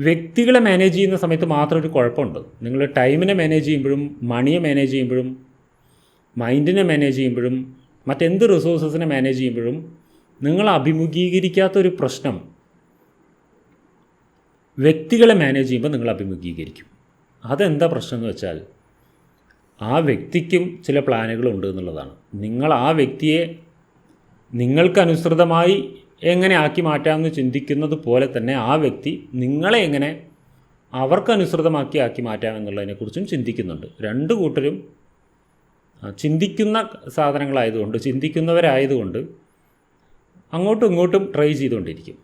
വ്യക്തികളെ മാനേജ് ചെയ്യുന്ന സമയത്ത് മാത്രം ഒരു കുഴപ്പമുണ്ട്. നിങ്ങൾ ടൈമിനെ മാനേജ് ചെയ്യുമ്പോഴും മണിയെ മാനേജ് ചെയ്യുമ്പോഴും മൈൻഡിനെ മാനേജ് ചെയ്യുമ്പോഴും മറ്റെന്ത് റിസോഴ്സസിനെ മാനേജ് ചെയ്യുമ്പോഴും നിങ്ങൾ അഭിമുഖീകരിക്കാത്ത ഒരു പ്രശ്നം വ്യക്തികളെ മാനേജ് ചെയ്യുമ്പോൾ നിങ്ങൾ അഭിമുഖീകരിക്കും. അതെന്താ പ്രശ്നം എന്ന് വെച്ചാൽ ആ വ്യക്തിക്കും ചില പ്ലാനുകളുണ്ട് എന്നുള്ളതാണ്. നിങ്ങൾ ആ വ്യക്തിയെ നിങ്ങൾക്കനുസൃതമായി എങ്ങനെ ആക്കി മാറ്റാമെന്ന് ചിന്തിക്കുന്നത് പോലെ തന്നെ ആ വ്യക്തി നിങ്ങളെ എങ്ങനെ അവർക്കനുസൃതമാക്കി ആക്കി മാറ്റാമെന്നുള്ളതിനെക്കുറിച്ചും ചിന്തിക്കുന്നുണ്ട്. രണ്ട് കൂട്ടരും ചിന്തിക്കുന്ന സാധനങ്ങളായതുകൊണ്ട് ചിന്തിക്കുന്നവരായതുകൊണ്ട് അങ്ങോട്ടും ഇങ്ങോട്ടും ട്രൈ ചെയ്തുകൊണ്ടിരിക്കും.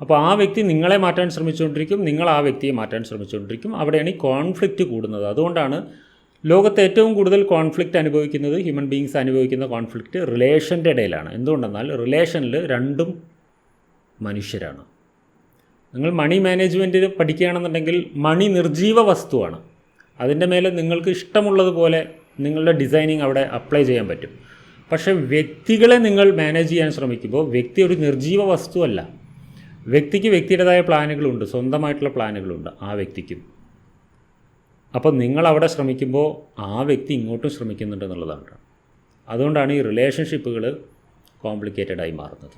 അപ്പോൾ ആ വ്യക്തി നിങ്ങളെ മാറ്റാൻ ശ്രമിച്ചുകൊണ്ടിരിക്കും നിങ്ങൾ ആ വ്യക്തിയെ മാറ്റാൻ ശ്രമിച്ചുകൊണ്ടിരിക്കും. അവിടെയാണ് ഈ കോൺഫ്ലിക്റ്റ് കൂടുന്നത്. അതുകൊണ്ടാണ് ലോകത്ത് ഏറ്റവും കൂടുതൽ കോൺഫ്ലിക്റ്റ് അനുഭവിക്കുന്നത് ഹ്യൂമൻ ബീങ്സ് അനുഭവിക്കുന്ന കോൺഫ്ലിക്റ്റ് റിലേഷന്റെ ഇടയിലാണ്. എന്തുകൊണ്ടെന്നാൽ റിലേഷനിൽ രണ്ടും മനുഷ്യരാണ്. നിങ്ങൾ മണി മാനേജ്മെന്റിൽ പഠിക്കുകയാണെന്നുണ്ടെങ്കിൽ മണി നിർജീവ വസ്തുവാണ്. അതിന്റെ മേലെ നിങ്ങൾക്ക് ഇഷ്ടമുള്ളതുപോലെ നിങ്ങളുടെ ഡിസൈനിങ് അവിടെ അപ്ലൈ ചെയ്യാൻ പറ്റും. പക്ഷേ വ്യക്തികളെ നിങ്ങൾ മാനേജ് ചെയ്യാൻ ശ്രമിക്കുമ്പോൾ വ്യക്തി ഒരു നിർജീവ വസ്തുവല്ല. വ്യക്തിക്ക് വ്യക്തിയുടേതായ പ്ലാനുകളുണ്ട് സ്വന്തമായിട്ടുള്ള പ്ലാനുകളുണ്ട് ആ വ്യക്തിക്കും. അപ്പോൾ നിങ്ങൾ അവിടെ ശ്രമിക്കുമ്പോൾ ആ വ്യക്തി ഇങ്ങോട്ടും ശ്രമിക്കുന്നുണ്ട് എന്നുള്ളതാണ് അതുകൊണ്ടാണ് ഈ റിലേഷൻഷിപ്പുകൾ കോംപ്ലിക്കേറ്റഡ് ആയി മാറുന്നത്.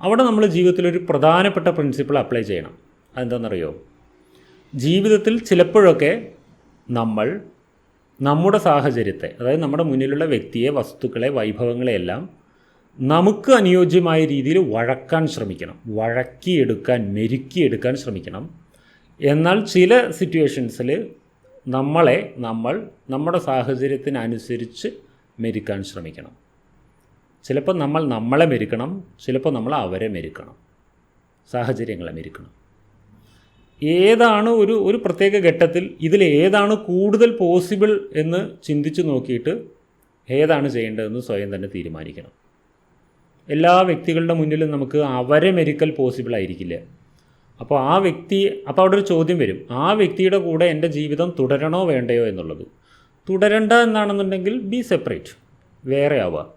അവിടെ നമ്മൾ ജീവിതത്തിൽ ഒരു പ്രധാനപ്പെട്ട പ്രിൻസിപ്പിൾ അപ്ലൈ ചെയ്യണം. അതെന്താണെന്നറിയോ? ജീവിതത്തിൽ ചിലപ്പോഴൊക്കെ നമ്മൾ നമ്മുടെ സാഹചര്യത്തെ അതായത് നമ്മുടെ മുന്നിലുള്ള വ്യക്തിയെ വസ്തുക്കളെ വൈഭവങ്ങളെയെല്ലാം നമുക്ക് അനുയോജ്യമായ രീതിയിൽ വഴക്കാൻ ശ്രമിക്കണം. വഴക്കിയെടുക്കാൻ മെരുക്കിയെടുക്കാൻ ശ്രമിക്കണം. എന്നാൽ ചില സിറ്റുവേഷൻസിൽ നമ്മളെ നമ്മൾ നമ്മുടെ സാഹചര്യത്തിനനുസരിച്ച് മെരുക്കാൻ ശ്രമിക്കണം. ചിലപ്പോൾ നമ്മൾ നമ്മളെ മെരുക്കണം ചിലപ്പോൾ നമ്മൾ അവരെ മെരുക്കണം. സാഹചര്യങ്ങളെ മെരുക്കണം. ഏതാണ് ഒരു ഒരു പ്രത്യേക ഘട്ടത്തിൽ ഇതിൽ ഏതാണ് കൂടുതൽ പോസിബിൾ എന്ന് ചിന്തിച്ച് നോക്കിയിട്ട് ഏതാണ് ചെയ്യേണ്ടതെന്ന് സ്വയം തന്നെ തീരുമാനിക്കണം. എല്ലാ വ്യക്തികളുടെ മുന്നിലും നമുക്ക് അവരെ മെരുക്കൽ പോസിബിൾ ആയിരിക്കില്ല. അപ്പോൾ ആ വ്യക്തി അപ്പോൾ അവിടെ ഒരു ചോദ്യം വരും. ആ വ്യക്തിയുടെ കൂടെ എന്റെ ജീവിതം തുടരണോ വേണ്ടയോ എന്നുള്ളത്. തുടരണ്ട എന്നാണെന്നുണ്ടെങ്കിൽ ബി സെപ്പറേറ്റ് വേറെ ആവുക.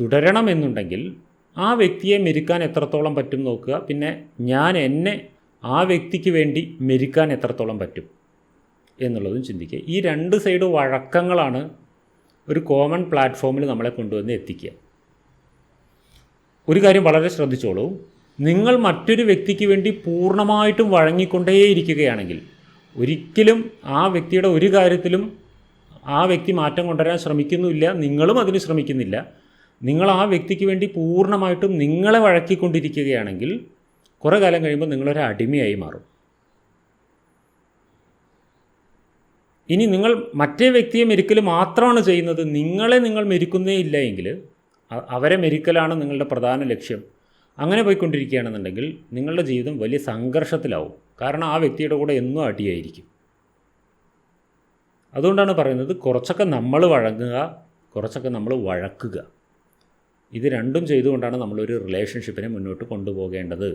തുടരണം എന്നുണ്ടെങ്കിൽ ആ വ്യക്തിയെ മെരുക്കാൻ എത്രത്തോളം പറ്റും നോക്കുക. പിന്നെ ഞാൻ എന്നെ ആ വ്യക്തിക്ക് വേണ്ടി മെരുക്കാൻ എത്രത്തോളം പറ്റും എന്നുള്ളതും ചിന്തിക്കുക. ഈ രണ്ട് സൈഡ് വഴക്കങ്ങളാണ് ഒരു കോമൺ പ്ലാറ്റ്ഫോമിൽ നമ്മളെ കൊണ്ടുവന്ന് എത്തിക്കുക. ഒരു കാര്യം വളരെ ശ്രദ്ധിച്ചോളൂ. നിങ്ങൾ മറ്റൊരു വ്യക്തിക്ക് വേണ്ടി പൂർണമായിട്ടും വഴങ്ങിക്കൊണ്ടേയിരിക്കുകയാണെങ്കിൽ ഒരിക്കലും ആ വ്യക്തിയുടെ ഒരു കാര്യത്തിലും ആ വ്യക്തി മാറ്റം കൊണ്ടുവരാൻ ശ്രമിക്കുന്നില്ല നിങ്ങളും അതിന് ശ്രമിക്കുന്നില്ല. നിങ്ങൾ ആ വ്യക്തിക്ക് വേണ്ടി പൂർണമായിട്ടും നിങ്ങളെ വഴക്കിക്കൊണ്ടിരിക്കുകയാണെങ്കിൽ കുറേ കാലം കഴിയുമ്പോൾ നിങ്ങളൊരു അടിമയായി മാറും. ഇനി നിങ്ങൾ മറ്റേ വ്യക്തിയെ മെരുക്കൽ മാത്രമാണ് ചെയ്യുന്നത്. നിങ്ങളെ നിങ്ങൾ മെരുക്കുന്നേ ഇല്ല എങ്കിൽ അവരെ മെരുക്കലാണ് നിങ്ങളുടെ പ്രധാന ലക്ഷ്യം. അങ്ങനെ പോയിക്കൊണ്ടിരിക്കുകയാണെന്നുണ്ടെങ്കിൽ നിങ്ങളുടെ ജീവിതം വലിയ സംഘർഷത്തിലാവും. കാരണം ആ വ്യക്തിയുടെ കൂടെ എന്നും അടിയായിരിക്കും. അതുകൊണ്ടാണ് പറയുന്നത് കുറച്ചൊക്കെ നമ്മൾ വഴങ്ങുക കുറച്ചൊക്കെ നമ്മൾ വഴക്കുക. ഇത് രണ്ടും ചെയ്തുകൊണ്ടാണ് നമ്മളൊരു റിലേഷൻഷിപ്പിനെ മുന്നോട്ട് കൊണ്ടുപോകേണ്ടത്.